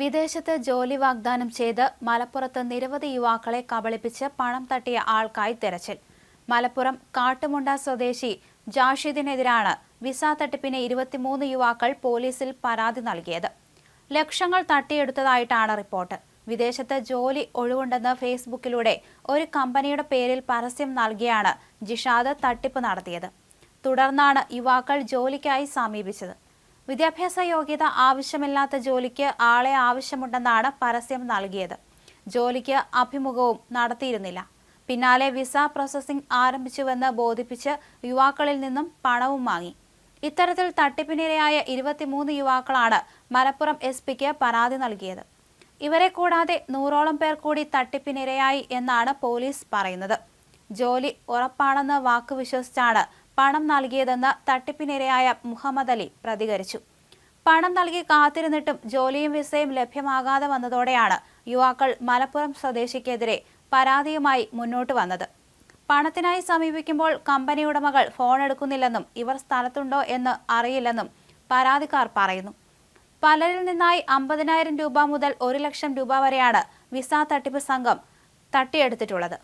വിദേശത്ത് ജോലി വാഗ്ദാനം ചെയ്ത് മലപ്പുറത്ത് നിരവധി യുവാക്കളെ കബളിപ്പിച്ച് പണം തട്ടിയ ആൾക്കായി തെരച്ചിൽ. മലപ്പുറം കാട്ടുമുണ്ട സ്വദേശി ജാഷിദിനെതിരാണ് വിസ തട്ടിപ്പിന് ഇരുപത്തിമൂന്ന് യുവാക്കൾ പോലീസിൽ പരാതി നൽകിയത്. ലക്ഷങ്ങൾ തട്ടിയെടുത്തതായിട്ടാണ് റിപ്പോർട്ട്. വിദേശത്ത് ജോലി ഒഴിവുണ്ടെന്ന് ഫേസ്ബുക്കിലൂടെ ഒരു കമ്പനിയുടെ പേരിൽ പരസ്യം നൽകിയാണ് ജിഷാദ് തട്ടിപ്പ് നടത്തിയത്. തുടർന്നാണ് യുവാക്കൾ ജോലിക്കായി സമീപിച്ചത്. വിദ്യാഭ്യാസ യോഗ്യത ആവശ്യമില്ലാത്ത ജോലിക്ക് ആളെ ആവശ്യമുണ്ടെന്നാണ് പരസ്യം നൽകിയത്. ജോലിക്ക് അഭിമുഖവും നടത്തിയിരുന്നില്ല. പിന്നാലെ വിസ പ്രോസസ്സിംഗ് ആരംഭിച്ചുവെന്ന് ബോധിപ്പിച്ച് യുവാക്കളിൽ നിന്നും പണവും വാങ്ങി. ഇത്തരത്തിൽ തട്ടിപ്പിനിരയായ ഇരുപത്തിമൂന്ന് യുവാക്കളാണ് മലപ്പുറം എസ് പിക്ക് പരാതി നൽകിയത്. ഇവരെ കൂടാതെ നൂറോളം പേർ കൂടി തട്ടിപ്പിനിരയായി എന്നാണ് പോലീസ് പറയുന്നത്. ജോലി ഉറപ്പാണെന്ന് വാക്ക് വിശ്വസിച്ചാണ് പണം നൽകിയതെന്ന് തട്ടിപ്പിനിരയായ മുഹമ്മദ് അലി പ്രതികരിച്ചു. പണം നൽകി കാത്തിരുന്നിട്ടും ജോലിയും വിസയും ലഭ്യമാകാതെ വന്നതോടെയാണ് യുവാക്കൾ മലപ്പുറം സ്വദേശിക്കെതിരെ പരാതിയുമായി മുന്നോട്ട് വന്നത്. പണത്തിനായി സമീപിക്കുമ്പോൾ കമ്പനി ഉടമകൾ ഫോൺ എടുക്കുന്നില്ലെന്നും ഇവർ സ്ഥലത്തുണ്ടോ എന്ന് അറിയില്ലെന്നും പരാതിക്കാർ പറയുന്നു. പലരിൽ നിന്നായി അമ്പതിനായിരം രൂപ മുതൽ ഒരു ലക്ഷം രൂപ വരെയാണ് വിസ തട്ടിപ്പ് സംഘം തട്ടിയെടുത്തിട്ടുള്ളത്.